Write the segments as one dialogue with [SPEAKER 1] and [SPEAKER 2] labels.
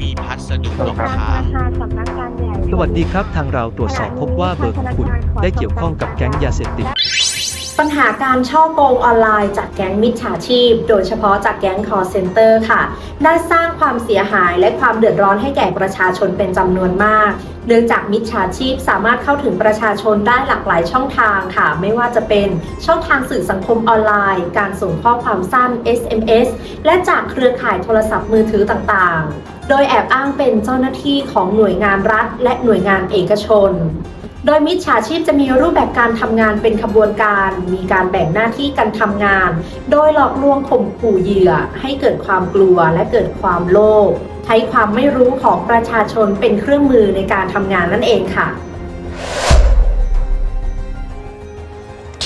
[SPEAKER 1] มีพัสดุตกค้าง
[SPEAKER 2] สำนักงานใหญ่
[SPEAKER 3] สวัสดีครับ ทางเราตรวจสอบพบว่าเบอร์ของคุณได้เกี่ยวข้องกับแก๊งยาเสพติด
[SPEAKER 4] ปัญหาการช่อโกงออนไลน์จากแก๊งมิจฉาชีพ โดยเฉพาะจากแก๊ง call center ค่ะ ได้สร้างความเสียหายและความเดือดร้อนให้แก่ประชาชนเป็นจำนวนมาก เนื่องจากมิจฉาชีพสามารถเข้าถึงประชาชนได้หลากหลายช่องทางค่ะ ไม่ว่าจะเป็นช่องทางสื่อสังคมออนไลน์ การส่งข้อความสั้น SMS และจากเครือข่ายโทรศัพท์มือถือต่างๆ โดยแอบอ้างเป็นเจ้าหน้าที่ของหน่วยงานรัฐ และหน่วยงานเอกชน โดยมิจฉาชีพจะมีรูปแบบการทำงานเป็นขบวนการ มีการแบ่งหน้าที่กันทำงาน โดยหลอกลวงข่มขู่เหยื่อ ให้เกิดความกลัวและเกิดความโลภ ใช้ความไม่รู้ของประชาชนเป็นเครื่องมือในการทำงานนั่นเองค่ะ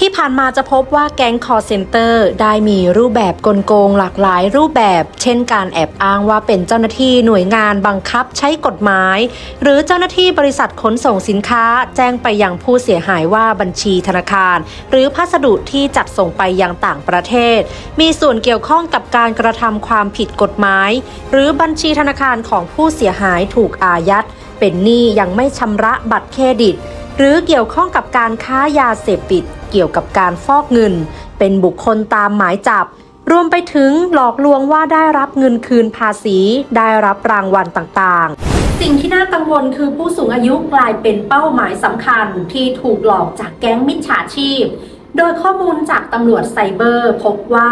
[SPEAKER 4] ที่ผ่านมาจะพบว่าแก๊ง call center ได้มีรูปแบบกลโกงหลากหลายรูปแบบ เช่นการแอบอ้างว่าเป็นเจ้าหน้าที่หน่วยงานบังคับใช้กฎหมาย หรือเจ้าหน้าที่บริษัทขนส่งสินค้า แจ้งไปยังผู้เสียหายว่าบัญชีธนาคาร หรือพัสดุที่จัดส่งไปยังต่างประเทศ มีส่วนเกี่ยวข้องกับการกระทำความผิดกฎหมาย หรือบัญชีธนาคารของผู้เสียหายถูกอายัด เป็นหนี้ยังไม่ชำระบัตรเครดิต หรือเกี่ยวข้องกับการค้ายาเสพติด เกี่ยวกับการฟอกเงิน เป็นบุคคลตามหมายจับ รวมไปถึงหลอกลวงว่าได้รับเงินคืนภาษี ได้รับรางวัลต่างๆสิ่งที่น่ากังวลคือผู้สูงอายุกลายเป็นเป้าหมายสำคัญที่ถูกหลอกจากแก๊งมิจฉาชีพ โดยข้อมูลจากตำรวจไซเบอร์ พบว่า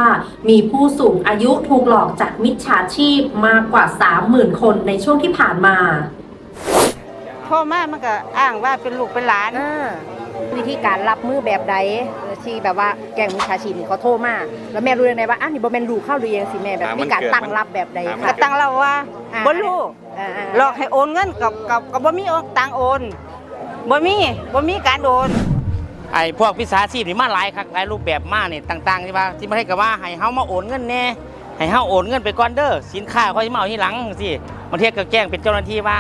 [SPEAKER 4] มีผู้สูงอายุถูกหลอกจากมิจฉาชีพมากกว่า 30,000 คนในช่วงที่ผ่านมา
[SPEAKER 5] พ่อมามันก็อ้างว่าเป็นลูกเป็นหลาน
[SPEAKER 6] อ่า วิธีการรับมือแบบใดที่แบบว่าแก๊งมิจฉาชีพนี่เขาโทรมาแล้วแม่รู้ยังไงว่าอะนี่บ่แม่นลูกเข้าหรือยังสิแม่แบบ
[SPEAKER 7] อ่ามั
[SPEAKER 6] มี
[SPEAKER 7] น
[SPEAKER 6] การ
[SPEAKER 7] เกิด
[SPEAKER 6] ตั้ง
[SPEAKER 7] มัน
[SPEAKER 6] รับแบบใด
[SPEAKER 7] อ่ามัน
[SPEAKER 6] ค่ะ
[SPEAKER 5] ก็ตั้งเราว่า
[SPEAKER 6] อ่า
[SPEAKER 5] บ่รู้
[SPEAKER 6] อ่าๆ
[SPEAKER 5] หลอกให้โอนเงินกับกับกับบ่มีตังค์โอนบ่มีบ่มีการโอน
[SPEAKER 8] ไอ้พวกวิสาชีพนี่มาหลายครับหลายรูปแบบมาเนี่ยต่างๆที่ว่าที่มาให้กับว่าให้เฮามาโอนเงินแน่ให้เฮาโอนเงินไปก่อนเด้อสินค้าเขาจะมาเอาทีหลังสิบางทีก็แจ้งเป็นเจ้าหน้าที่ว่า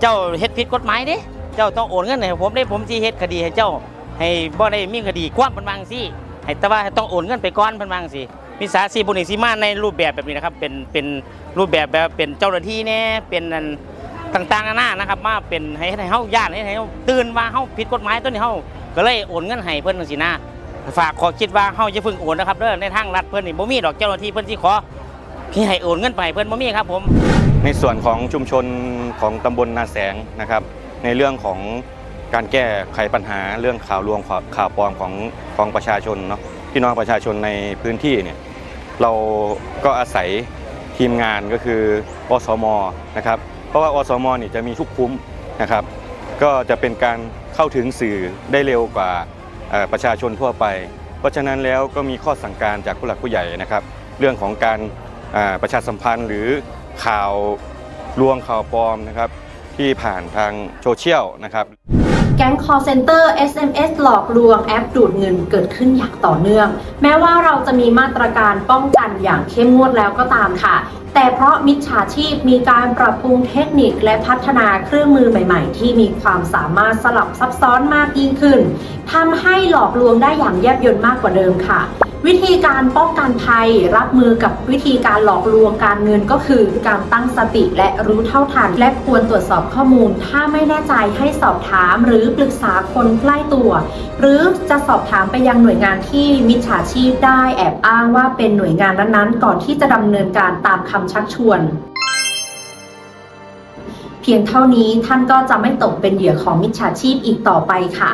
[SPEAKER 8] เจ้าเฮ็ดผิดกฎหมายเด้ เจ้าต้องโอนเงินให้ผมได้ผมสิเฮ็ดคดีให้เจ้า ให้บ่ได้มีคดีความเพิ่นวังซีให้แต่ว่าต้องโอนเงินไปก่อนเพิ่นวังซี่วิสาชีพบุญสิมาในรูปแบบแบบนี้นะครับ เป็นเป็นรูปแบบแบบเป็นเจ้าหน้าที่แน่เป็นอันต่างๆนานานะครับมาเป็นให้ให้เฮาย่านให้ให้เฮาตื่นว่าเฮาผิดกฎหมายตัวนี้เฮาก็เลยโอนเงินให้เพิ่นจังซี่นะฝากขอคิดว่าเฮาอย่าเพิ่งโอนนะครับเด้อในทางรัฐเพิ่นนี่บ่มีดอกเจ้าหน้าที่เพิ่นสิขอที่ให้โอนเงินไปเพิ่นบ่มีครับผม
[SPEAKER 7] ในส่วนของชุมชนของตำบลนาแสงนะครับ ในเรื่องของการแก้ไขปัญหาเรื่องข่าวลวงข่าวาวปลอมของของประชาชนเนาะพี่น้องประชาชนในพื้นที่เนี่ยเราก็อาศัยทีมงานก็คืออสมนะครับเพราะว่าอสมนี่จะมีทุกคุ้มนะครับ ก็จะเป็นการเข้าถึงสื่อได้เร็วกว่าประชาชนทั่วไป เพราะฉะนั้นแล้วก็มีข้อสั่งการจากผู้หลักผู้ใหญ่นะครับ เรื่องของการประชาสัมพันธ์หรือข่าวลวงข่าวปลอมนะครับ ที่ผ่านทางโซเชียลนะครับ
[SPEAKER 4] แก๊ง call center SMS หลอกลวงแอปดูดเงินเกิดขึ้นอย่างต่อเนื่อง แม้ว่าเราจะมีมาตรการป้องกันอย่างเข้มงวดแล้วก็ตามค่ะ แต่เพราะมิจฉาชีพมีการปรับปรุงเทคนิคและพัฒนาเครื่องมือใหม่ๆ ที่มีความสามารถสลับซับซ้อนมากยิ่งขึ้นทำให้หลอกลวงได้อย่างแยบยลมากกว่าเดิมค่ะ วิธีการป้องกันภัยรับมือกับวิธีการหลอกลวงการเงินก็คือ การตั้งสติและรู้เท่าทัน และควรตรวจสอบข้อมูล ถ้าไม่แน่ใจให้สอบถาม หรือปรึกษาคนใกล้ตัว หรือจะสอบถามไปยังหน่วยงานที่มิจฉาชีพได้แอบอ้างว่าเป็นหน่วยงานนั้นๆ ก่อนที่จะดำเนินการตามคำชักชวนเพียงเท่านี้ท่านก็จะไม่ตกเป็นเหยื่อของมิจฉาชีพอีกต่อไปค่ะ